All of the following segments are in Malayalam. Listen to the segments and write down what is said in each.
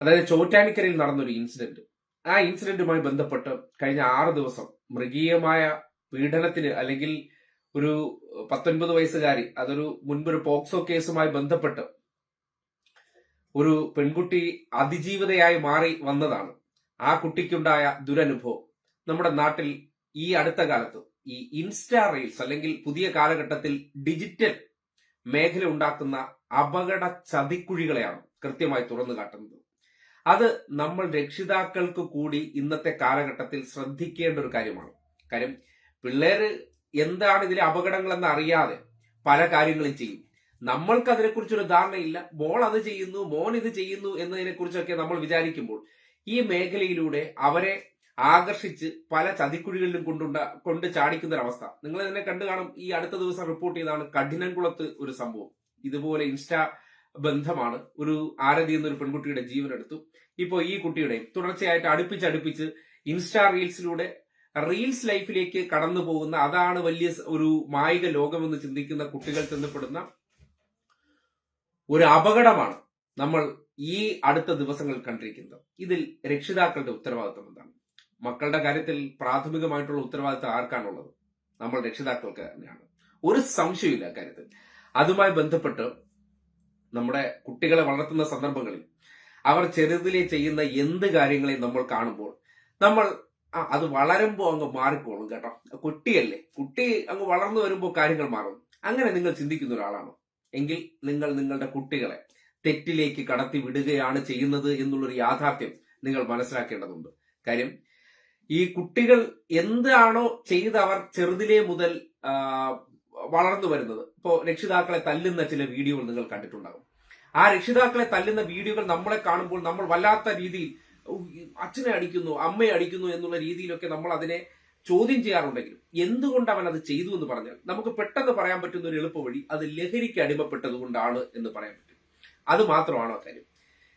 അതായത് ചോറ്റാനിക്കരയിൽ നടന്നൊരു ഇൻസിഡന്റ് ആ ഇൻസിഡന്റുമായി ബന്ധപ്പെട്ട് കഴിഞ്ഞ ആറ് ദിവസം മൃഗീയമായ പീഡനത്തിന് അല്ലെങ്കിൽ ഒരു പത്തൊൻപത് വയസ്സുകാരി അതൊരു മുൻപൊരു പോക്സോ കേസുമായി ബന്ധപ്പെട്ട് ഒരു പെൺകുട്ടി അതിജീവിതയായി മാറി വന്നതാണ്. ആ കുട്ടിക്കുണ്ടായ ദുരനുഭവം നമ്മുടെ നാട്ടിൽ ഈ അടുത്ത കാലത്ത് ഈ ഇൻസ്റ്റാ റീൽസ് അല്ലെങ്കിൽ പുതിയ കാലഘട്ടത്തിൽ ഡിജിറ്റൽ മേഖല ഉണ്ടാക്കുന്ന അപകട ചതിക്കുഴികളെയാണ് കൃത്യമായി തുറന്നു കാട്ടുന്നത്. അത് നമ്മൾ രക്ഷിതാക്കൾക്ക് കൂടി ഇന്നത്തെ കാലഘട്ടത്തിൽ ശ്രദ്ധിക്കേണ്ട ഒരു കാര്യമാണ്. കാര്യം പിള്ളേർ എന്താണ് ഇതിലെ അപകടങ്ങൾ എന്ന് അറിയാതെ പല കാര്യങ്ങളും ചെയ്യും. നമ്മൾക്ക് അതിനെക്കുറിച്ചൊരു ധാരണയില്ല. മോൾ അത് ചെയ്യുന്നു മോൻ ഇത് ചെയ്യുന്നു എന്നതിനെ കുറിച്ചൊക്കെ നമ്മൾ വിചാരിക്കുമ്പോൾ ഈ മേഖലയിലൂടെ അവരെ ആകർഷിച്ച് പല ചതിക്കുഴികളിലും കൊണ്ടുണ്ട കൊണ്ട് ചാടിക്കുന്ന ഒരവസ്ഥ നിങ്ങൾ ഇതിനെ കണ്ടു കാണും ഈ അടുത്ത ദിവസം റിപ്പോർട്ട് ചെയ്താണ് കഠിനംകുളത്ത് ഒരു സംഭവം. ഇതുപോലെ ഇൻസ്റ്റാ ബന്ധമാണ്. ഒരു ആരതി എന്നൊരു പെൺകുട്ടിയുടെ ജീവനെടുത്തു. ഇപ്പോൾ ഈ കുട്ടിയുടെ തുടർച്ചയായിട്ട് അടുപ്പിച്ച് അടുപ്പിച്ച് ഇൻസ്റ്റാ റീൽസിലൂടെ റീൽസ് ലൈഫിലേക്ക് കടന്നു പോകുന്ന അതാണ് വലിയ ഒരു മായിക ലോകമെന്ന് ചിന്തിക്കുന്ന കുട്ടികൾ ചെന്നപ്പെടുന്ന ഒരു അപകടമാണ് നമ്മൾ ഈ അടുത്ത ദിവസങ്ങൾ കണ്ടിരിക്കുന്നത്. ഇതിൽ രക്ഷിതാക്കളുടെ ഉത്തരവാദിത്വം എന്താണ്? മക്കളുടെ കാര്യത്തിൽ പ്രാഥമികമായിട്ടുള്ള ഉത്തരവാദിത്വം ആർക്കാണുള്ളത്? നമ്മൾ രക്ഷിതാക്കൾക്ക് തന്നെയാണ്. ഒരു സംശയമില്ല കാര്യത്തിൽ. അതുമായി ബന്ധപ്പെട്ട് നമ്മുടെ കുട്ടികളെ വളർത്തുന്ന സന്ദർഭങ്ങളിൽ അവർ ചെറുതിലെ ചെയ്യുന്ന എന്ത് കാര്യങ്ങളെയും നമ്മൾ കാണുമ്പോൾ നമ്മൾ ആ അത് വളരുമ്പോൾ അങ്ങ് മാറിക്കോളും കേട്ടോ. കുട്ടിയല്ലേ കുട്ടി അങ്ങ് വളർന്നു വരുമ്പോൾ കാര്യങ്ങൾ മാറും. അങ്ങനെ നിങ്ങൾ ചിന്തിക്കുന്ന ഒരാളാണോ? എങ്കിൽ നിങ്ങൾ നിങ്ങളുടെ കുട്ടികളെ തെറ്റിലേക്ക് കടത്തി വിടുകയാണ് ചെയ്യുന്നത് എന്നുള്ളൊരു യാഥാർത്ഥ്യം നിങ്ങൾ മനസ്സിലാക്കേണ്ടതുണ്ട്. കാര്യം ഈ കുട്ടികൾ എന്താണോ ചെയ്ത് അവർ ചെറുതിലേ മുതൽ വളർന്നു വരുന്നത്. ഇപ്പോൾ രക്ഷിതാക്കളെ തല്ലുന്ന ചില വീഡിയോകൾ നിങ്ങൾ കണ്ടിട്ടുണ്ടാകും. ആ രക്ഷിതാക്കളെ തല്ലുന്ന വീഡിയോകൾ നമ്മളെ കാണുമ്പോൾ നമ്മൾ വല്ലാത്ത രീതിയിൽ "ഓ, അച്ഛനെ അടിക്കുന്നു അമ്മയെ അടിക്കുന്നു എന്നുള്ള രീതിയിലൊക്കെ നമ്മൾ അതിനെ ചോദ്യം ചെയ്യാറുണ്ടെങ്കിലും എന്തുകൊണ്ട് അവൻ അത് ചെയ്തു എന്ന് പറഞ്ഞാൽ നമുക്ക് പെട്ടെന്ന് പറയാൻ പറ്റുന്ന ഒരു എളുപ്പ വഴി അത് ലഹരിക്ക് അടിമപ്പെട്ടത് കൊണ്ടാണ് എന്ന് പറയാൻ പറ്റും. അത് മാത്രമാണോ കാര്യം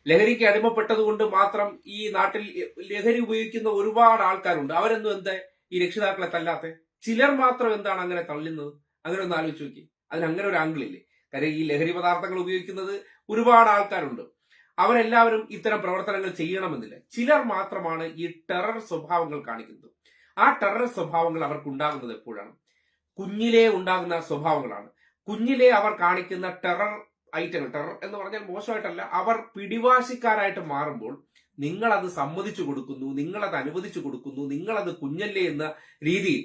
ലഹരിക്ക് അടിമപ്പെട്ടത് കൊണ്ട് മാത്രം ഈ നാട്ടിൽ ലഹരി ഉപയോഗിക്കുന്ന ഒരുപാട് ആൾക്കാരുണ്ട്. അവരൊന്നും എന്താ ഈ രക്ഷിതാക്കളെ തല്ലാത്ത? ചിലർ മാത്രം എന്താണ് അങ്ങനെ തള്ളുന്നത്? അങ്ങനെ ഒന്ന് ആലോചിച്ച് നോക്കി. അതിന് അങ്ങനെ ഒരു ആംഗിൾ ഇല്ലേ? കാര്യം ഈ ലഹരി പദാർത്ഥങ്ങൾ ഉപയോഗിക്കുന്നത് ഒരുപാട് ആൾക്കാരുണ്ട്. അവരെല്ലാവരും ഇത്തരം പ്രവർത്തനങ്ങൾ ചെയ്യണമെന്നില്ല. ചിലർ മാത്രമാണ് ഈ ടെറർ സ്വഭാവങ്ങൾ കാണിക്കുന്നത്. ആ ടെറർ സ്വഭാവങ്ങൾ അവർക്ക് ഉണ്ടാകുന്നത് എപ്പോഴാണ്? കുഞ്ഞിലെ ഉണ്ടാകുന്ന സ്വഭാവങ്ങളാണ്. കുഞ്ഞിലെ അവർ കാണിക്കുന്ന ടെറർ ഐറ്റങ്ങൾ ടെറർ എന്ന് പറഞ്ഞാൽ മോശമായിട്ടല്ല അവർ പിടിവാശിക്കാരായിട്ട് മാറുമ്പോൾ നിങ്ങളത് സമ്മതിച്ചു കൊടുക്കുന്നു നിങ്ങളത് അനുവദിച്ചു കൊടുക്കുന്നു നിങ്ങളത് കുഞ്ഞല്ലേ എന്ന രീതിയിൽ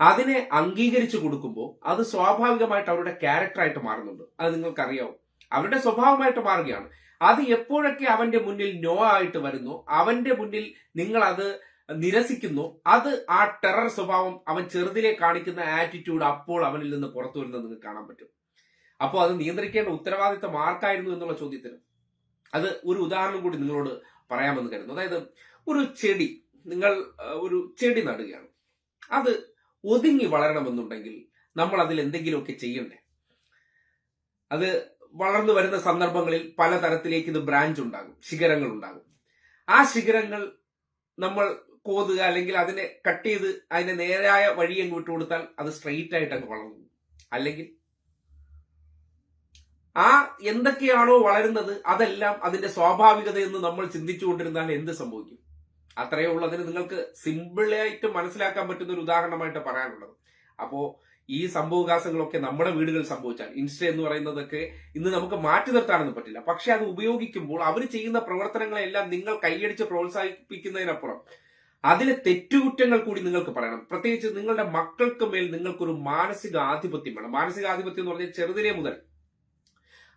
അതിനെ അംഗീകരിച്ചു കൊടുക്കുമ്പോൾ അത് സ്വാഭാവികമായിട്ട് അവരുടെ ക്യാരക്ടറായിട്ട് മാറുന്നുണ്ട്. അത് നിങ്ങൾക്കറിയാവും? അവരുടെ സ്വഭാവമായിട്ട് മാറുകയാണ്. അത് എപ്പോഴൊക്കെ അവന്റെ മുന്നിൽ നോ ആയിട്ട് വരുന്നു അവന്റെ മുന്നിൽ നിങ്ങൾ അത് നിരസിക്കുന്നു അത് ആ ടെറർ സ്വഭാവം അവൻ ചെറുതിലെ കാണിക്കുന്ന ആറ്റിറ്റ്യൂഡ് അപ്പോൾ അവനിൽ നിന്ന് പുറത്തു വരുന്നത് നിങ്ങൾക്ക് കാണാൻ പറ്റും. അപ്പോൾ അത് നിയന്ത്രിക്കേണ്ട ഉത്തരവാദിത്തം ആർക്കായിരുന്നു എന്നുള്ള ചോദ്യത്തിന് അത് ഒരു ഉദാഹരണം കൂടി നിങ്ങളോട് പറയാമെന്ന് കരുതുന്നു. അതായത് ഒരു ചെടി നിങ്ങൾ ഒരു ചെടി നടുകയാണ്. അത് ഒതുങ്ങി വളരണമെന്നുണ്ടെങ്കിൽ നമ്മൾ അതിൽ എന്തെങ്കിലുമൊക്കെ ചെയ്യണ്ടേ? അത് വളർന്നു വരുന്ന സന്ദർഭങ്ങളിൽ പലതരത്തിലേക്ക് ഇത് ബ്രാഞ്ച് ഉണ്ടാകും ശിഖരങ്ങൾ ഉണ്ടാകും. ആ ശിഖരങ്ങൾ നമ്മൾ കോതുക അല്ലെങ്കിൽ അതിനെ കട്ട് ചെയ്ത് അതിനെ നേരായ വഴി അങ്ങ് വിട്ടു കൊടുത്താൽ അത് സ്ട്രെയിറ്റ് ആയിട്ട് അങ്ങ് വളർന്നു അല്ലെങ്കിൽ ആ എന്തൊക്കെയാണോ വളരുന്നത് അതെല്ലാം അതിന്റെ സ്വാഭാവികതയെന്ന് നമ്മൾ ചിന്തിച്ചുകൊണ്ടിരുന്നാൽ എന്ത് സംഭവിക്കും? അത്രയേ ഉള്ളൂ. അതിന് നിങ്ങൾക്ക് സിമ്പിളായിട്ട് മനസ്സിലാക്കാൻ പറ്റുന്ന ഒരു ഉദാഹരണമായിട്ട് പറയാനുള്ളത്. അപ്പോ ഈ സംഭവവികാസങ്ങളൊക്കെ നമ്മുടെ വീടുകളിൽ സംഭവിച്ചാൽ ഇൻസ്റ്റ എന്ന് പറയുന്നതൊക്കെ ഇന്ന് നമുക്ക് മാറ്റി നിർത്താനൊന്നും പറ്റില്ല. പക്ഷെ അത് ഉപയോഗിക്കുമ്പോൾ അവർ ചെയ്യുന്ന പ്രവർത്തനങ്ങളെല്ലാം നിങ്ങൾ കൈയടിച്ച് പ്രോത്സാഹിപ്പിക്കുന്നതിനപ്പുറം അതിലെ തെറ്റുകുറ്റങ്ങൾ കൂടി നിങ്ങൾക്ക് പറയണം. പ്രത്യേകിച്ച് നിങ്ങളുടെ മക്കൾക്ക് മേൽ നിങ്ങൾക്കൊരു മാനസിക ആധിപത്യം വേണം. മാനസിക ആധിപത്യം എന്ന് പറഞ്ഞാൽ ചെറുതിലേ മുതൽ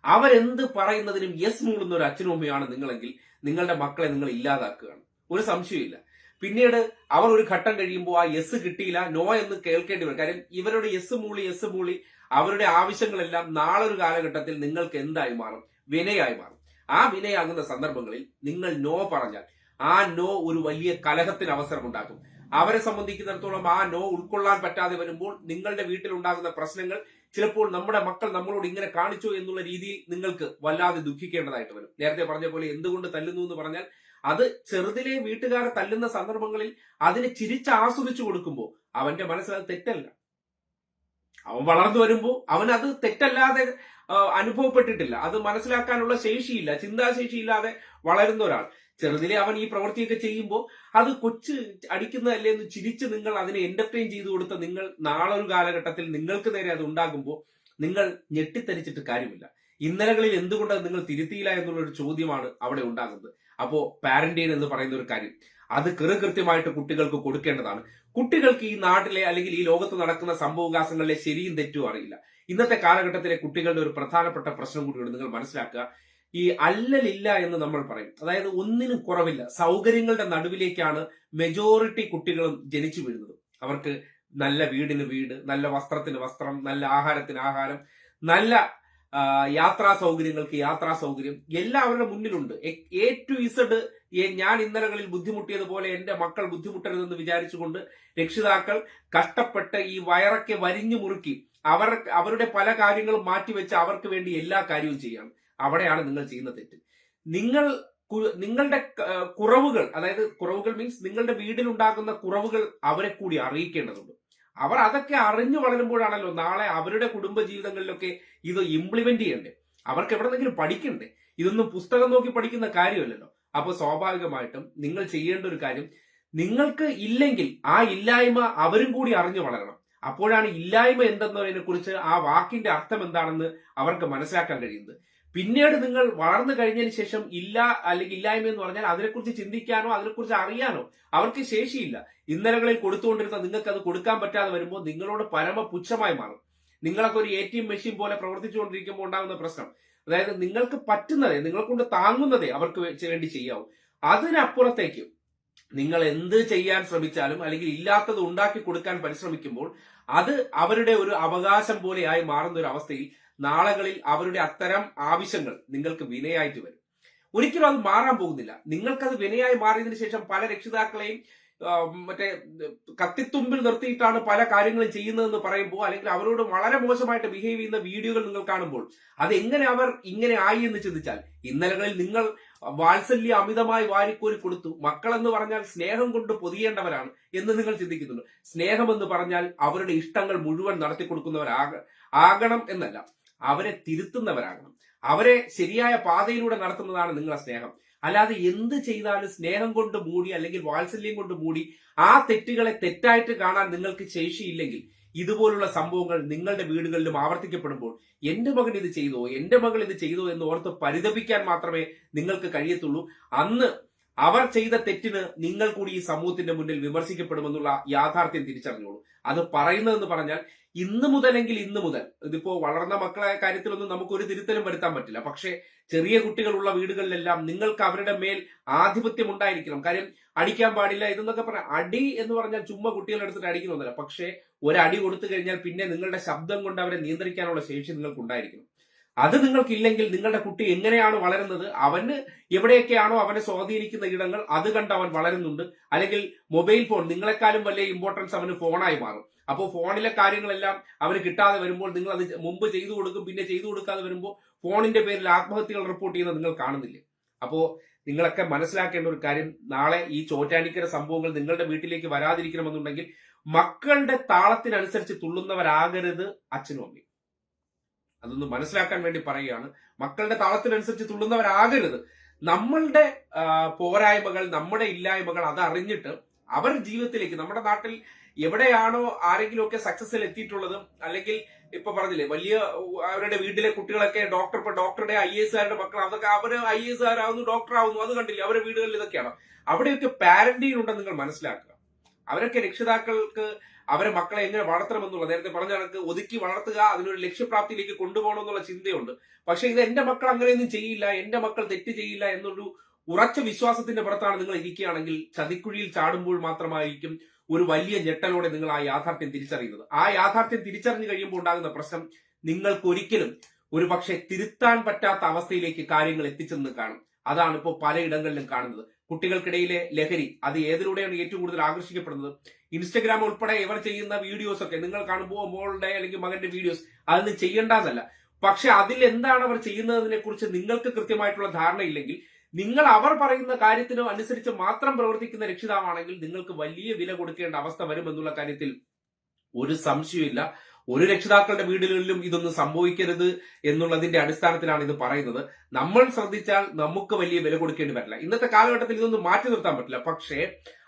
അവരെന്ത് പറയുന്നതിനും യെസ് മൂളുന്ന ഒരു അച്ഛനും അമ്മയാണ് നിങ്ങളെങ്കിൽ നിങ്ങളുടെ മക്കളെ നിങ്ങൾ ഇല്ലാതാക്കുകയാണ്. ഒരു സംശയമില്ല പിന്നീട് അവർ ഒരു ഘട്ടം കഴിയുമ്പോൾ ആ യെസ് കിട്ടിയില്ല നോ എന്ന് കേൾക്കേണ്ടി വരും. കാര്യം ഇവരുടെ യെസ് മൂളി യെസ് മൂളി അവരുടെ ആവശ്യങ്ങളെല്ലാം നാളെ ഒരു കാലഘട്ടത്തിൽ നിങ്ങൾക്ക് എന്തായി മാറും? വിനയായി മാറും. ആ വിനയാകുന്ന സന്ദർഭങ്ങളിൽ നിങ്ങൾ നോ പറഞ്ഞാൽ ആ നോ ഒരു വലിയ കലഹത്തിന് അവസരമുണ്ടാക്കും. അവരെ സംബന്ധിക്കുന്നിടത്തോളം ആ നോ ഉൾക്കൊള്ളാൻ പറ്റാതെ വരുമ്പോൾ നിങ്ങളുടെ വീട്ടിൽ ഉണ്ടാകുന്ന പ്രശ്നങ്ങൾ ചിലപ്പോൾ നമ്മുടെ മക്കൾ നമ്മളോട് ഇങ്ങനെ കാണിച്ചു എന്നുള്ള രീതിയിൽ നിങ്ങൾക്ക് വല്ലാതെ ദുഃഖിക്കേണ്ടതായിട്ട് വരും. നേരത്തെ പറഞ്ഞ പോലെ എന്തുകൊണ്ട് തല്ലുന്നു എന്ന് പറഞ്ഞാൽ അത് ചെറുതിലെ വീട്ടുകാരെ തല്ലുന്ന സന്ദർഭങ്ങളിൽ അതിനെ ചിരിച്ച് ആസ്വദിച്ചു കൊടുക്കുമ്പോൾ അവന്റെ മനസ്സിൽ അത് തെറ്റല്ല. അവൻ വളർന്നു വരുമ്പോൾ അവൻ അത് തെറ്റല്ലാതെ അനുഭവപ്പെട്ടിട്ടില്ല. അത് മനസ്സിലാക്കാനുള്ള ശേഷിയില്ല ചിന്താശേഷിയില്ലാതെ വളരുന്ന ഒരാൾ. ചെറുതിലെ അവൻ ഈ പ്രവൃത്തിയൊക്കെ ചെയ്യുമ്പോൾ അത് കൊച്ച് അടിക്കുന്നതല്ലേ എന്ന് ചിരിച്ച് നിങ്ങൾ അതിനെ എന്റർടൈൻ ചെയ്തു കൊടുത്ത നിങ്ങൾ നാളെ ഒരു കാലഘട്ടത്തിൽ നിങ്ങൾക്ക് നേരെ അത് ഉണ്ടാകുമ്പോൾ നിങ്ങൾ ഞെട്ടിത്തരിച്ചിട്ട് കാര്യമില്ല. ഇന്നലകളിൽ എന്തുകൊണ്ട് നിങ്ങൾ തിരുത്തിയില്ല എന്നുള്ള ഒരു ചോദ്യമാണ് അവിടെ ഉണ്ടാകുന്നത്. അപ്പോ പാരന്റൈൻ എന്ന് പറയുന്ന ഒരു കാര്യം. അത് കൃത്യമായിട്ട് കുട്ടികൾക്ക് കൊടുക്കേണ്ടതാണ്. കുട്ടികൾക്ക് ഈ നാട്ടിലെ അല്ലെങ്കിൽ ഈ ലോകത്ത് നടക്കുന്ന സംഭവവികാസങ്ങളിലെ ശരിയും തെറ്റും അറിയില്ല. ഇന്നത്തെ കാലഘട്ടത്തിലെ കുട്ടികളുടെ ഒരു പ്രധാനപ്പെട്ട പ്രശ്നം കൂടിയുണ്ട്. നിങ്ങൾ മനസ്സിലാക്കുക. ഈ അല്ലലില്ല എന്ന് നമ്മൾ പറയും. അതായത് ഒന്നിനും കുറവില്ല. സൗകര്യങ്ങളുടെ നടുവിലേക്കാണ് മെജോറിറ്റി കുട്ടികളും ജനിച്ചു വീഴുന്നത്. അവർക്ക് നല്ല വീടിന് വീട് നല്ല വസ്ത്രത്തിന് വസ്ത്രം നല്ല ആഹാരത്തിന് ആഹാരം നല്ല യാത്രാ സൗകര്യങ്ങൾക്ക് യാത്രാ സൗകര്യം എല്ലാവരുടെ മുന്നിലുണ്ട്. എ- ടു ഇസഡ് ഞാൻ ഇന്നലകളിൽ ബുദ്ധിമുട്ടിയതുപോലെ എന്റെ മക്കൾ ബുദ്ധിമുട്ടരുതെന്ന് വിചാരിച്ചുകൊണ്ട് രക്ഷിതാക്കൾ കഷ്ടപ്പെട്ട് ഈ വയറൊക്കെ വരിഞ്ഞു മുറുക്കി അവർ അവരുടെ പല കാര്യങ്ങളും മാറ്റിവെച്ച് അവർക്ക് വേണ്ടി എല്ലാ കാര്യവും ചെയ്യണം. അവിടെയാണ് നിങ്ങൾ ചെയ്യുന്ന തെറ്റ്. നിങ്ങൾ നിങ്ങളുടെ കുറവുകൾ അതായത് കുറവുകൾ മീൻസ് നിങ്ങളുടെ വീടിനുണ്ടാകുന്ന കുറവുകൾ അവരെ കൂടി അറിയിക്കേണ്ടതുണ്ട്. അവർ അതൊക്കെ അറിഞ്ഞു വളരുമ്പോഴാണല്ലോ നാളെ അവരുടെ കുടുംബ ജീവിതങ്ങളിലൊക്കെ ഇത് ഇംപ്ലിമെന്റ് ചെയ്യണ്ടേ? അവർക്ക് എവിടെന്നെങ്കിലും പഠിക്കണ്ടേ? ഇതൊന്നും പുസ്തകം നോക്കി പഠിക്കുന്ന കാര്യമല്ലല്ലോ. അപ്പൊ സ്വാഭാവികമായിട്ടും നിങ്ങൾ ചെയ്യേണ്ട ഒരു കാര്യം നിങ്ങൾക്ക് ഇല്ലെങ്കിൽ ആ ഇല്ലായ്മ അവരും കൂടി അറിഞ്ഞു വളരണം. അപ്പോഴാണ് ഇല്ലായ്മ എന്തെന്നതിനെ കുറിച്ച് ആ വാക്കിന്റെ അർത്ഥം എന്താണെന്ന് അവർക്ക് മനസ്സിലാക്കാൻ കഴിയുന്നത്. പിന്നീട് നിങ്ങൾ വളർന്നു കഴിഞ്ഞതിന് ശേഷം ഇല്ല അല്ലെങ്കിൽ ഇല്ലായ്മ എന്ന് പറഞ്ഞാൽ അതിനെക്കുറിച്ച് ചിന്തിക്കാനോ അതിനെക്കുറിച്ച് അറിയാനോ അവർക്ക് ശേഷിയില്ല. ഇന്നലകളിൽ കൊടുത്തുകൊണ്ടിരുന്ന നിങ്ങൾക്ക് അത് കൊടുക്കാൻ പറ്റാതെ വരുമ്പോൾ നിങ്ങളോട് പരമ പുച്ഛമായി മാറും. നിങ്ങളൊക്കെ ഒരു എ ടി എം മെഷീൻ പോലെ പ്രവർത്തിച്ചുകൊണ്ടിരിക്കുമ്പോൾ ഉണ്ടാകുന്ന പ്രശ്നം. അതായത് നിങ്ങൾക്ക് പറ്റുന്നതേ നിങ്ങളെ കൊണ്ട് താങ്ങുന്നതേ അവർക്ക് വേണ്ടി ചെയ്യാവും. അതിനപ്പുറത്തേക്ക് നിങ്ങൾ എന്ത് ചെയ്യാൻ ശ്രമിച്ചാലും അല്ലെങ്കിൽ ഇല്ലാത്തത് ഉണ്ടാക്കി കൊടുക്കാൻ പരിശ്രമിക്കുമ്പോൾ അത് അവരുടെ ഒരു അവകാശം പോലെയായി മാറുന്ന ഒരു അവസ്ഥയിൽ നാളുകളിൽ അവരുടെ അത്തരം ആവശ്യങ്ങൾ നിങ്ങൾക്ക് വിനയായിട്ട് വരും. ഒരിക്കലും അത് മാറാൻ പോകുന്നില്ല. നിങ്ങൾക്കത് വിനയായി മാറിയതിനു ശേഷം പല രക്ഷിതാക്കളെയും മറ്റേ കത്തിത്തുമ്പിൽ നിർത്തിയിട്ടാണ് പല കാര്യങ്ങളും ചെയ്യുന്നതെന്ന് പറയുമ്പോൾ അല്ലെങ്കിൽ അവരോട് വളരെ മോശമായിട്ട് ബിഹേവ് ചെയ്യുന്ന വീഡിയോകൾ നിങ്ങൾ കാണുമ്പോൾ അതെങ്ങനെ അവർ ഇങ്ങനെ ആയി എന്ന് ചിന്തിച്ചാൽ ഇന്നലകളിൽ നിങ്ങൾ വാത്സല്യം അമിതമായി വാരിക്കോരി കൊടുത്തു. മക്കളെന്ന് പറഞ്ഞാൽ സ്നേഹം കൊണ്ട് പൊതിയേണ്ടവരാണ് എന്ന് നിങ്ങൾ ചിന്തിക്കുന്നുണ്ട്. സ്നേഹം എന്ന് പറഞ്ഞാൽ അവരുടെ ഇഷ്ടങ്ങൾ മുഴുവൻ നടത്തി കൊടുക്കുന്നവരാക ആകണം എന്നല്ല. അവരെ തിരുത്തുന്നവരാകണം. അവരെ ശരിയായ പാതയിലൂടെ നടത്തുന്നതാണ് നിങ്ങളുടെ സ്നേഹം. അല്ലാതെ എന്ത് ചെയ്താലും സ്നേഹം കൊണ്ട് മൂടി അല്ലെങ്കിൽ വാത്സല്യം കൊണ്ട് മൂടി ആ തെറ്റുകളെ തെറ്റായിട്ട് കാണാൻ നിങ്ങൾക്ക് ശേഷിയില്ലെങ്കിൽ ഇതുപോലുള്ള സംഭവങ്ങൾ നിങ്ങളുടെ വീടുകളിലും ആവർത്തിക്കപ്പെടുമ്പോൾ എന്റെ മകൻ ഇത് ചെയ്തോ എന്റെ മകൾ ഇത് ചെയ്തോ എന്ന് ഓർത്ത് പരിതപിക്കാൻ മാത്രമേ നിങ്ങൾക്ക് കഴിയത്തുള്ളൂ. അന്ന് അവർ ചെയ്ത തെറ്റിന് നിങ്ങൾ കൂടി ഈ സമൂഹത്തിന്റെ മുന്നിൽ വിമർശിക്കപ്പെടുമെന്നുള്ള യാഥാർത്ഥ്യം തിരിച്ചറിഞ്ഞോളൂ. അത് പറയുന്നതെന്ന് പറഞ്ഞാൽ ഇന്ന് മുതലെങ്കിൽ ഇന്ന് മുതൽ. ഇതിപ്പോ വളർന്ന മക്കളെ കാര്യത്തിലൊന്നും നമുക്ക് ഒരു തിരുത്തലും വരുത്താൻ പറ്റില്ല. പക്ഷേ ചെറിയ കുട്ടികളുള്ള വീടുകളിലെല്ലാം നിങ്ങൾക്ക് അവരുടെ മേൽ ആധിപത്യം ഉണ്ടായിരിക്കണം. കാര്യം അടിക്കാൻ പാടില്ല ഇതെന്നൊക്കെ പറയാം അടി എന്ന് പറഞ്ഞാൽ ചുമ്മാ കുട്ടികളെ എടുത്തിട്ട് അടിക്കുന്നതല്ല പക്ഷേ ഒരടി കൊടുത്തു കഴിഞ്ഞാൽ പിന്നെ നിങ്ങളുടെ ശബ്ദം കൊണ്ട് അവരെ നിയന്ത്രിക്കാനുള്ള ശേഷി നിങ്ങൾക്ക് ഉണ്ടായിരിക്കണം അത് നിങ്ങൾക്കില്ലെങ്കിൽ നിങ്ങളുടെ കുട്ടി എങ്ങനെയാണ് വളരുന്നത് അവന് എവിടെയൊക്കെയാണോ അവനെ സ്വാധീനിക്കുന്ന ഇടങ്ങൾ അത് കണ്ട് അവൻ വളരുന്നുണ്ട്. അല്ലെങ്കിൽ മൊബൈൽ ഫോൺ നിങ്ങളെക്കാളും വലിയ ഇമ്പോർട്ടൻസ് അവന് ഫോണായി മാറും. അപ്പോൾ ഫോണിലെ കാര്യങ്ങളെല്ലാം അവന് കിട്ടാതെ വരുമ്പോൾ നിങ്ങൾ അത് മുമ്പ് ചെയ്തു കൊടുക്കും പിന്നെ ചെയ്തു കൊടുക്കാതെ വരുമ്പോൾ ഫോണിന്റെ പേരിൽ ആത്മഹത്യകൾ റിപ്പോർട്ട് ചെയ്യുന്നത് നിങ്ങൾ കാണുന്നില്ലേ? അപ്പോൾ നിങ്ങളൊക്കെ മനസ്സിലാക്കേണ്ട ഒരു കാര്യം നാളെ ഈ ചോറ്റാനിക്കര സംഭവങ്ങൾ നിങ്ങളുടെ വീട്ടിലേക്ക് വരാതിരിക്കണമെന്നുണ്ടെങ്കിൽ മക്കളുടെ താളത്തിനനുസരിച്ച് തുള്ളുന്നവരാകരുത് അച്ഛനും അമ്മയും. അതൊന്ന് മനസ്സിലാക്കാൻ വേണ്ടി പറയുകയാണ്. മക്കളുടെ താളത്തിനനുസരിച്ച് തുള്ളുന്നവരാകരുത്. നമ്മളുടെ പോരായ്മകൾ നമ്മുടെ ഇല്ലായ്മകൾ അത് അറിഞ്ഞിട്ട് അവർ ജീവിതത്തിലേക്ക് നമ്മുടെ നാട്ടിൽ എവിടെയാണോ ആരെങ്കിലും ഒക്കെ സക്സസിൽ എത്തിയിട്ടുള്ളതും അല്ലെങ്കിൽ ഇപ്പൊ പറഞ്ഞില്ലേ വലിയ അവരുടെ വീട്ടിലെ കുട്ടികളൊക്കെ ഡോക്ടർ ഇപ്പൊ ഡോക്ടറുടെ ഐ എസ് ആരുടെ മക്കൾ അതൊക്കെ അവർ ഐ എസ് ആരാവുന്നു ഡോക്ടർ ആവുന്നു അത് കണ്ടില്ലേ അവരുടെ വീടുകളിൽ ഇതൊക്കെയാണ്. അവിടെയൊക്കെ പാരന്റിങ് ഉണ്ടെന്ന് നിങ്ങൾ മനസ്സിലാക്കുക. അവരൊക്കെ രക്ഷിതാക്കൾക്ക് അവരെ മക്കളെ എങ്ങനെ വളർത്തണമെന്നുള്ള നേരത്തെ പറഞ്ഞ കണക്ക് ഒതുക്കി വളർത്തുക അതിനൊരു ലക്ഷ്യപ്രാപ്തിയിലേക്ക് കൊണ്ടുപോകണം എന്നുള്ള ചിന്തയുണ്ട്. പക്ഷെ ഇത് എന്റെ മക്കൾ അങ്ങനെയൊന്നും ചെയ്യില്ല എന്റെ മക്കൾ തെറ്റ് ചെയ്യില്ല എന്നൊരു ഉറച്ച വിശ്വാസത്തിന്റെ പുറത്താണ് നിങ്ങൾ ഇരിക്കുകയാണെങ്കിൽ ചതിക്കുഴിയിൽ ചാടുമ്പോൾ മാത്രമായിരിക്കും ഒരു വലിയ ഞെട്ടലോടെ നിങ്ങൾ ആ യാഥാർത്ഥ്യം തിരിച്ചറിയുന്നത്. ആ യാഥാർത്ഥ്യം തിരിച്ചറിഞ്ഞു കഴിയുമ്പോൾ ഉണ്ടാകുന്ന പ്രശ്നം നിങ്ങൾക്ക് ഒരിക്കലും ഒരു പക്ഷേ തിരുത്താൻ പറ്റാത്ത അവസ്ഥയിലേക്ക് കാര്യങ്ങൾ എത്തിച്ചെന്ന് കാണും. അതാണ് ഇപ്പോൾ പലയിടങ്ങളിലും കാണുന്നത്. കുട്ടികൾക്കിടയിലെ ലഹരി അത് ഏതിലൂടെയാണ് ഏറ്റവും കൂടുതൽ ആകർഷിക്കപ്പെടുന്നത്? ഇൻസ്റ്റഗ്രാം ഉൾപ്പെടെ ഇവർ ചെയ്യുന്ന വീഡിയോസ് ഒക്കെ നിങ്ങൾ കാണുമ്പോൾ മോളുടെ അല്ലെങ്കിൽ മകന്റെ വീഡിയോസ് അതൊന്നും ചെയ്യേണ്ടതല്ല. പക്ഷെ അതിൽ എന്താണ് അവർ ചെയ്യുന്നതിനെ കുറിച്ച് നിങ്ങൾക്ക് കൃത്യമായിട്ടുള്ള ധാരണയില്ലെങ്കിൽ നിങ്ങൾ അവർ പറയുന്ന കാര്യത്തിന് അനുസരിച്ച് മാത്രം പ്രവർത്തിക്കുന്ന രക്ഷിതാവാണെങ്കിൽ നിങ്ങൾക്ക് വലിയ വില കൊടുക്കേണ്ട അവസ്ഥ വരുമെന്നുള്ള കാര്യത്തിൽ ഒരു സംശയമില്ല ഒരു രക്ഷിതാക്കളുടെ വീടുകളിലും ഇതൊന്നും സംഭവിക്കരുത് എന്നുള്ളതിന്റെ അടിസ്ഥാനത്തിലാണ് ഇത് പറയുന്നത്. നമ്മൾ ശ്രദ്ധിച്ചാൽ നമുക്ക് വലിയ വില കൊടുക്കേണ്ടി വരില്ല. ഇന്നത്തെ കാലഘട്ടത്തിൽ ഇതൊന്നും മാറ്റി നിർത്താൻ പറ്റില്ല. പക്ഷേ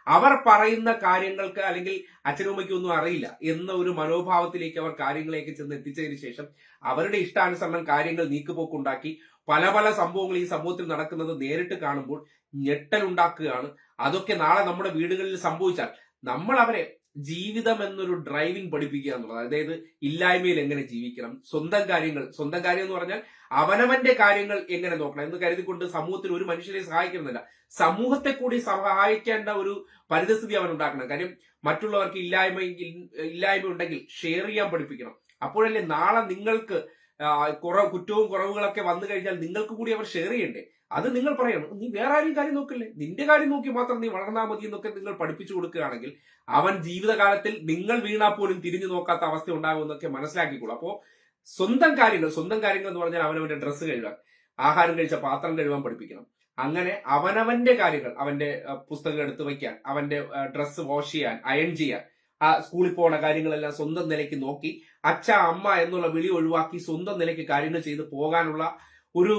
അവർ പറയുന്ന കാര്യങ്ങൾക്ക് അല്ലെങ്കിൽ അച്ഛനും ഒന്നും അറിയില്ല എന്ന ഒരു മനോഭാവത്തിലേക്ക് അവർ കാര്യങ്ങളേക്ക് ചെന്ന് എത്തിച്ചതിന് ശേഷം അവരുടെ ഇഷ്ടാനുസരണം കാര്യങ്ങൾ നീക്കുപോക്കുണ്ടാക്കി പല പല സംഭവങ്ങൾ ഈ സമൂഹത്തിൽ നടക്കുന്നത് നേരിട്ട് കാണുമ്പോൾ ഞെട്ടലുണ്ടാക്കുകയാണ് അതൊക്കെ നാളെ നമ്മുടെ വീടുകളിൽ സംഭവിച്ചാൽ നമ്മൾ അവരെ ജീവിതം എന്നൊരു ഡ്രൈവിംഗ് പഠിപ്പിക്കുക എന്നുള്ളത് അതായത് ഇല്ലായ്മയിൽ എങ്ങനെ ജീവിക്കണം സ്വന്തം കാര്യങ്ങൾ സ്വന്തം കാര്യം എന്ന് പറഞ്ഞാൽ അവനവന്റെ കാര്യങ്ങൾ എങ്ങനെ നോക്കണം എന്ന് കരുതിക്കൊണ്ട് സമൂഹത്തിൽ ഒരു മനുഷ്യരെ സഹായിക്കുന്നില്ല സമൂഹത്തെ കൂടി സഹായിക്കേണ്ട ഒരു പരിതസ്ഥിതി അവൻ ഉണ്ടാക്കണം. കാര്യം മറ്റുള്ളവർക്ക് ഇല്ലായ്മ ഇല്ലായ്മ ഉണ്ടെങ്കിൽ ഷെയർ ചെയ്യാൻ പഠിപ്പിക്കണം. അപ്പോഴല്ലേ നാളെ നിങ്ങൾക്ക് കുറവ് കുറ്റവും കുറവുകളൊക്കെ വന്നു കഴിഞ്ഞാൽ നിങ്ങൾക്ക് കൂടി അവർ ഷെയർ ചെയ്യണ്ടേ? അത് നിങ്ങൾ പറയണം. നീ വേറെ ആരെയും കാര്യം നോക്കില്ലേ? നിന്റെ കാര്യം നോക്കി മാത്രം നീ വളർന്നാൽ മതി എന്നൊക്കെ നിങ്ങൾ പഠിപ്പിച്ചു കൊടുക്കുകയാണെങ്കിൽ അവൻ ജീവിതകാലത്തിൽ നിങ്ങൾ വീണാൽ പോലും തിരിഞ്ഞു നോക്കാത്ത അവസ്ഥ ഉണ്ടാകുമെന്നൊക്കെ മനസ്സിലാക്കിക്കോളൂ. അപ്പോൾ സ്വന്തം കാര്യങ്ങൾ സ്വന്തം കാര്യങ്ങൾ എന്ന് പറഞ്ഞാൽ അവനവന്റെ ഡ്രസ്സ് കഴുകാൻ ആഹാരം കഴിച്ച പാത്രം കഴുകാൻ പഠിപ്പിക്കണം. അങ്ങനെ അവനവന്റെ കാര്യങ്ങൾ അവന്റെ പുസ്തകം എടുത്തു വയ്ക്കാൻ അവന്റെ ഡ്രസ്സ് വാഷ് ചെയ്യാൻ അയൺ ചെയ്യാൻ ആ സ്കൂളിൽ പോണ കാര്യങ്ങളെല്ലാം സ്വന്തം നിലയ്ക്ക് നോക്കി അച്ഛ അമ്മ എന്നുള്ള വിളി ഒഴിവാക്കി സ്വന്തം നിലയ്ക്ക് കാര്യങ്ങൾ ചെയ്ത് പോകാനുള്ള ഒരു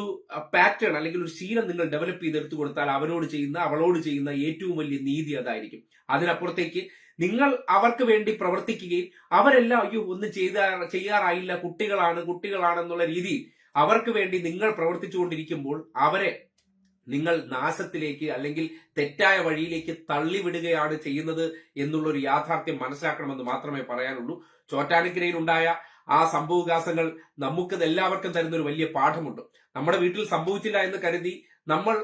പാറ്റേൺ അല്ലെങ്കിൽ ഒരു ശീലം നിങ്ങൾ ഡെവലപ്പ് ചെയ്തെടുത്തു കൊടുത്താൽ അവനോട് ചെയ്യുന്ന അവളോട് ചെയ്യുന്ന ഏറ്റവും വലിയ നീതി അതായിരിക്കും. അതിനപ്പുറത്തേക്ക് നിങ്ങൾ അവർക്ക് വേണ്ടി പ്രവർത്തിക്കുകയും അവരെല്ലാം അയ്യോ ഒന്നും ചെയ്ത ചെയ്യാറായില്ല കുട്ടികളാണ് കുട്ടികളാണെന്നുള്ള രീതിയിൽ അവർക്ക് വേണ്ടി നിങ്ങൾ പ്രവർത്തിച്ചുകൊണ്ടിരിക്കുമ്പോൾ അവരെ നിങ്ങൾ നാശത്തിലേക്ക് അല്ലെങ്കിൽ തെറ്റായ വഴിയിലേക്ക് തള്ളിവിടുകയാണ് ചെയ്യുന്നത് എന്നുള്ള ഒരു യാഥാർത്ഥ്യം മനസ്സിലാക്കണമെന്ന് മാത്രമേ പറയാനുള്ളൂ. ചോറ്റാനിക്കരയിൽ ഉണ്ടായ ആ സംഭവവികാസങ്ങൾ നമുക്ക് എല്ലാവർക്കും തരുന്ന ഒരു വലിയ പാഠമുണ്ട്. നമ്മുടെ വീട്ടിൽ സംഭവിച്ചില്ല എന്ന് കരുതി നമ്മൾ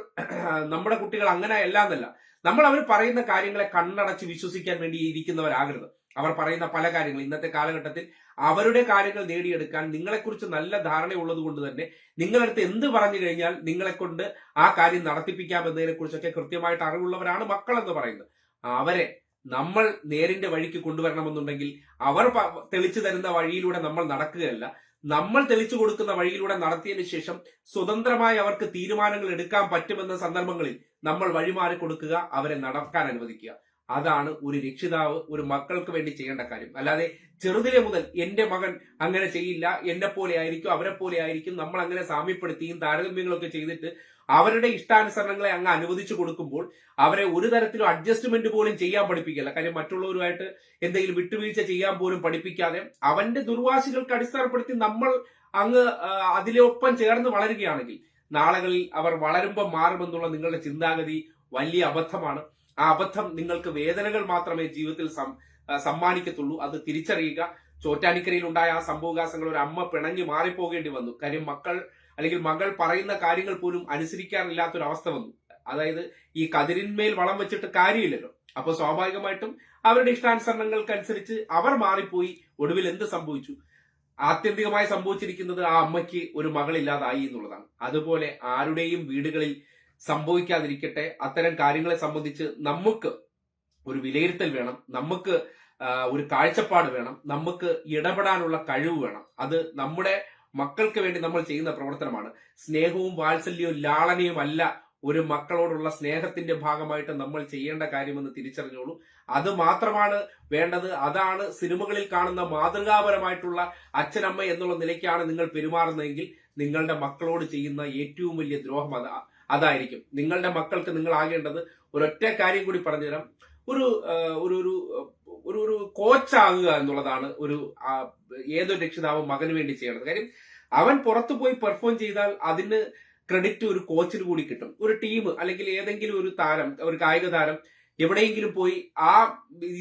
നമ്മുടെ കുട്ടികൾ അങ്ങനെ അല്ല എന്നല്ല. നമ്മൾ അവർ പറയുന്ന കാര്യങ്ങളെ കണ്ണടച്ച് വിശ്വസിക്കാൻ വേണ്ടി ഇരിക്കുന്നവരാകരുത്. അവർ പറയുന്ന പല കാര്യങ്ങളും ഇന്നത്തെ കാലഘട്ടത്തിൽ അവരുടെ കാര്യങ്ങൾ നേടിയെടുക്കാൻ നിങ്ങളെക്കുറിച്ച് നല്ല ധാരണയുള്ളത് കൊണ്ട് തന്നെ നിങ്ങളടുത്ത് എന്ത് പറഞ്ഞു കഴിഞ്ഞാൽ നിങ്ങളെ കൊണ്ട് ആ കാര്യം നടത്തിപ്പിക്കാം എന്നതിനെ കുറിച്ചൊക്കെ കൃത്യമായിട്ട് അറിവുള്ളവരാണ് മക്കൾ എന്ന് പറയുന്നത്. അവരെ നമ്മൾ നേരിന്റെ വഴിക്ക് കൊണ്ടുവരണമെന്നുണ്ടെങ്കിൽ അവർ തെളിച്ചു തരുന്ന വഴിയിലൂടെ നമ്മൾ നടക്കുകയല്ല. നമ്മൾ തെളിച്ചു കൊടുക്കുന്ന വഴിയിലൂടെ നടത്തിയതിന് ശേഷം സ്വതന്ത്രമായി അവർക്ക് തീരുമാനങ്ങൾ എടുക്കാൻ പറ്റുമെന്ന സന്ദർഭങ്ങളിൽ നമ്മൾ വഴിമാറി കൊടുക്കുക അവരെ നടക്കാൻ അനുവദിക്കുക. അതാണ് ഒരു രക്ഷിതാവ് ഒരു മക്കൾക്ക് വേണ്ടി ചെയ്യേണ്ട കാര്യം. അല്ലാതെ ചെറുതിലെ മുതൽ എന്റെ മകൻ അങ്ങനെ ചെയ്യില്ല എന്നെ പോലെ ആയിരിക്കും അവരെ പോലെ ആയിരിക്കും നമ്മൾ അങ്ങനെ സാമ്യപ്പെടുത്തിയും താരതമ്യങ്ങളൊക്കെ ചെയ്തിട്ട് അവരുടെ ഇഷ്ടാനുസരണങ്ങളെ അങ്ങ് അനുവദിച്ചു കൊടുക്കുമ്പോൾ അവരെ ഒരു തരത്തിലും അഡ്ജസ്റ്റ്മെന്റ് പോലും ചെയ്യാൻ പഠിപ്പിക്കില്ല കാര്യം മറ്റുള്ളവരുമായിട്ട് എന്തെങ്കിലും വിട്ടുവീഴ്ച ചെയ്യാൻ പോലും പഠിപ്പിക്കാതെ അവന്റെ ദുർവാശികൾക്ക് അടിസ്ഥാനപ്പെടുത്തി നമ്മൾ അങ്ങ് അതിലൊപ്പം ചേർന്ന് വളരുകയാണെങ്കിൽ നാളുകളിൽ അവർ വളരുമ്പോൾ മാറുമെന്നുള്ള നിങ്ങളുടെ ചിന്താഗതി വലിയ അബദ്ധമാണ്. ആ അബദ്ധം നിങ്ങൾക്ക് വേദനകൾ മാത്രമേ ജീവിതത്തിൽ സമ്മാനിക്കത്തുള്ളൂ. അത് തിരിച്ചറിയുക. ചോറ്റാനിക്കരയിൽ ഉണ്ടായ ആ സംഭവകാശങ്ങൾ ഒരു അമ്മ പിണങ്ങി മാറിപ്പോകേണ്ടി വന്നു. കാര്യം മക്കൾ അല്ലെങ്കിൽ മകൾ പറയുന്ന കാര്യങ്ങൾ പോലും അനുസരിക്കാറില്ലാത്തൊരവസ്ഥ വന്നു. അതായത് ഈ കതിരിന്മേൽ വളം വെച്ചിട്ട് കാര്യമില്ലല്ലോ. അപ്പൊ സ്വാഭാവികമായിട്ടും അവരുടെ ഇഷ്ടാനുസരണങ്ങൾക്കനുസരിച്ച് അവർ മാറിപ്പോയി. ഒടുവിൽ എന്ത് സംഭവിച്ചു? ആത്യന്തികമായി സംഭവിച്ചിരിക്കുന്നത് ആ അമ്മയ്ക്ക് ഒരു മകളില്ലാതായി എന്നുള്ളതാണ്. അതുപോലെ ആരുടെയും വീടുകളിൽ സംഭവിക്കാതിരിക്കട്ടെ അത്തരം കാര്യങ്ങളെ സംബന്ധിച്ച് നമുക്ക് ഒരു വിലയിരുത്തൽ വേണം നമുക്ക് ഒരു കാഴ്ചപ്പാട് വേണം നമുക്ക് ഇടപെടാനുള്ള കഴിവ് വേണം. അത് നമ്മുടെ മക്കൾക്ക് വേണ്ടി നമ്മൾ ചെയ്യുന്ന പ്രവർത്തനമാണ്. സ്നേഹവും വാത്സല്യവും ലാളനയും അല്ല ഒരു മക്കളോടുള്ള സ്നേഹത്തിന്റെ ഭാഗമായിട്ട് നമ്മൾ ചെയ്യേണ്ട കാര്യമെന്ന് തിരിച്ചറിഞ്ഞോളൂ. അത് മാത്രമാണ് വേണ്ടത്. അതാണ് സിനിമകളിൽ കാണുന്ന മാതൃകാപരമായിട്ടുള്ള അച്ഛനമ്മ എന്നുള്ള നിലയ്ക്കാണ് നിങ്ങൾ പെരുമാറുന്നതെങ്കിൽ നിങ്ങളുടെ മക്കളോട് ചെയ്യുന്ന ഏറ്റവും വലിയ ദ്രോഹം അതാ. അതായിരിക്കും. നിങ്ങളുടെ മക്കൾക്ക് നിങ്ങൾ ആകേണ്ടത് ഒരൊറ്റ കാര്യം കൂടി പറഞ്ഞുതരാം. ഒരു ഒരു ഒരു ഒരു കോച്ചാകുക എന്നുള്ളതാണ് ഒരു ഏതൊരു രക്ഷിതാവും മകന് വേണ്ടി ചെയ്യേണ്ടത്. കാര്യം അവൻ പുറത്തു പോയി പെർഫോം ചെയ്താൽ അതിന് ക്രെഡിറ്റ് ഒരു കോച്ചിന് കൂടി കിട്ടും. ഒരു ടീം അല്ലെങ്കിൽ ഏതെങ്കിലും ഒരു താരം ഒരു കായിക താരം എവിടെയെങ്കിലും പോയി ആ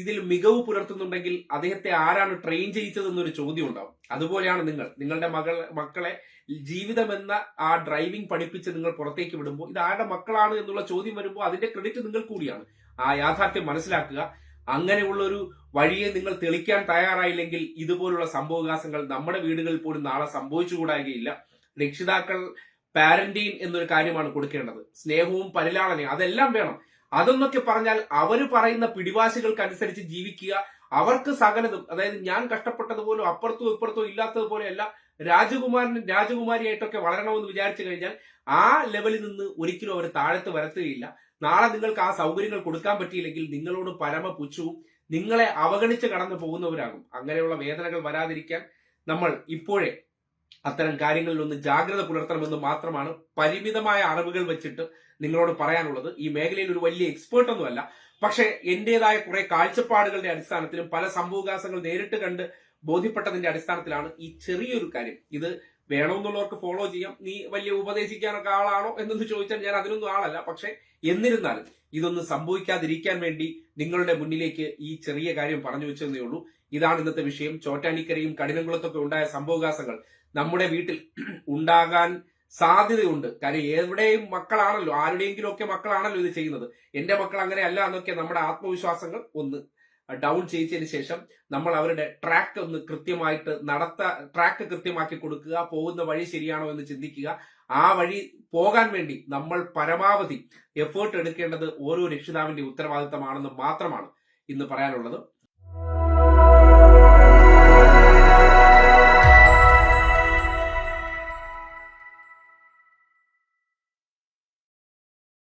ഇതിൽ മികവ് പുലർത്തുന്നുണ്ടെങ്കിൽ അദ്ദേഹത്തെ ആരാണ് ട്രെയിൻ ചെയ്യിച്ചതെന്നൊരു ചോദ്യം ഉണ്ടാവും. അതുപോലെയാണ് നിങ്ങൾ. നിങ്ങളുടെ മകൾ മക്കളെ ജീവിതം എന്ന ആ ഡ്രൈവിംഗ് പഠിപ്പിച്ച് നിങ്ങൾ പുറത്തേക്ക് വിടുമ്പോൾ ഇത് ആരുടെ മക്കളാണ് എന്നുള്ള ചോദ്യം വരുമ്പോൾ അതിന്റെ ക്രെഡിറ്റ് നിങ്ങൾ കൂടിയാണ്. ആ യാഥാർത്ഥ്യം മനസ്സിലാക്കുക. അങ്ങനെയുള്ള ഒരു വഴിയെ നിങ്ങൾ തെളിക്കാൻ തയ്യാറായില്ലെങ്കിൽ ഇതുപോലുള്ള സംഭവവികാസങ്ങൾ നമ്മുടെ വീടുകളിൽ പോലും നാളെ സംഭവിച്ചുകൂടാകുകയില്ല രക്ഷിതാക്കൾ പാരന്റീൻ എന്നൊരു കാര്യമാണ് കൊടുക്കേണ്ടത്. സ്നേഹവും പരിലാളനയും അതെല്ലാം വേണം. അതെന്നൊക്കെ പറഞ്ഞാൽ അവർ പറയുന്ന പിടിവാശികൾക്കനുസരിച്ച് ജീവിക്കുക. അവർക്ക് സകലതും അതായത് ഞാൻ കഷ്ടപ്പെട്ടതുപോലും അപ്പുറത്തോ ഇപ്പുറത്തോ ഇല്ലാത്തതുപോലെ അല്ല രാജകുമാരനും രാജകുമാരിയായിട്ടൊക്കെ വളരണമെന്ന് വിചാരിച്ചു കഴിഞ്ഞാൽ ആ ലെവലിൽ നിന്ന് ഒരിക്കലും അവർ താഴത്ത് വരത്തുകയില്ല. നാളെ നിങ്ങൾക്ക് ആ സൗകര്യങ്ങൾ കൊടുക്കാൻ പറ്റിയില്ലെങ്കിൽ നിങ്ങളോട് പരമ പുച്ഛവും നിങ്ങളെ അവഗണിച്ച് കടന്നു പോകുന്നവരാകും. അങ്ങനെയുള്ള വേദനകൾ വരാതിരിക്കാൻ നമ്മൾ ഇപ്പോഴേ അത്തരം കാര്യങ്ങളിലൊന്ന് ജാഗ്രത പുലർത്തണമെന്ന് മാത്രമാണ് പരിമിതമായ അറിവുകൾ വെച്ചിട്ട് നിങ്ങളോട് പറയാനുള്ളത്. ഈ മേഖലയിൽ ഒരു വലിയ എക്സ്പേർട്ട് ഒന്നുമല്ല. പക്ഷേ എന്റേതായ കുറെ കാഴ്ചപ്പാടുകളുടെ അടിസ്ഥാനത്തിലും പല സംഭവവികാസങ്ങൾ നേരിട്ട് കണ്ട് ബോധ്യപ്പെട്ടതിന്റെ അടിസ്ഥാനത്തിലാണ് ഈ ചെറിയൊരു കാര്യം. ഇത് വേണമെന്നുള്ളവർക്ക് ഫോളോ ചെയ്യാം. നീ വലിയ ഉപദേശിക്കാനൊക്കെ ആളാണോ എന്നൊന്ന് ചോദിച്ചാൽ ഞാൻ അതിനൊന്നും ആളല്ല. പക്ഷെ എന്നിരുന്നാലും ഇതൊന്നും സംഭവിക്കാതിരിക്കാൻ വേണ്ടി നിങ്ങളുടെ മുന്നിലേക്ക് ഈ ചെറിയ കാര്യം പറഞ്ഞു വെച്ചതേ ഉള്ളൂ. ഇതാണ് ഇന്നത്തെ വിഷയം. ചോറ്റാനിക്കരയും കഠിനംകുളത്തൊക്കെ ഉണ്ടായ സംഭവകാസങ്ങൾ നമ്മുടെ വീട്ടിൽ ഉണ്ടാകാൻ സാധ്യതയുണ്ട്. കാര്യം എവിടെയും മക്കളാണല്ലോ. ആരുടെയെങ്കിലും ഒക്കെ മക്കളാണല്ലോ ഇത് ചെയ്യുന്നത്. എന്റെ മക്കൾ അങ്ങനെ അല്ല എന്നൊക്കെ നമ്മുടെ ആത്മവിശ്വാസങ്ങൾ ഒന്ന് ഡൗൺ ചെയ്യിച്ചതിന് ശേഷം നമ്മൾ അവരുടെ ട്രാക്ക് ഒന്ന് കൃത്യമായിട്ട് നടത്ത ട്രാക്ക് കൃത്യമാക്കി കൊടുക്കുക പോകുന്ന വഴി ശരിയാണോ എന്ന് ചിന്തിക്കുക. ആ വഴി പോകാൻ വേണ്ടി നമ്മൾ പരമാവധി എഫേർട്ട് എടുക്കേണ്ടത് ഓരോ രക്ഷിതാവിന്റെ ഉത്തരവാദിത്തമാണെന്ന് മാത്രമാണ് ഇന്ന് പറയാനുള്ളത്.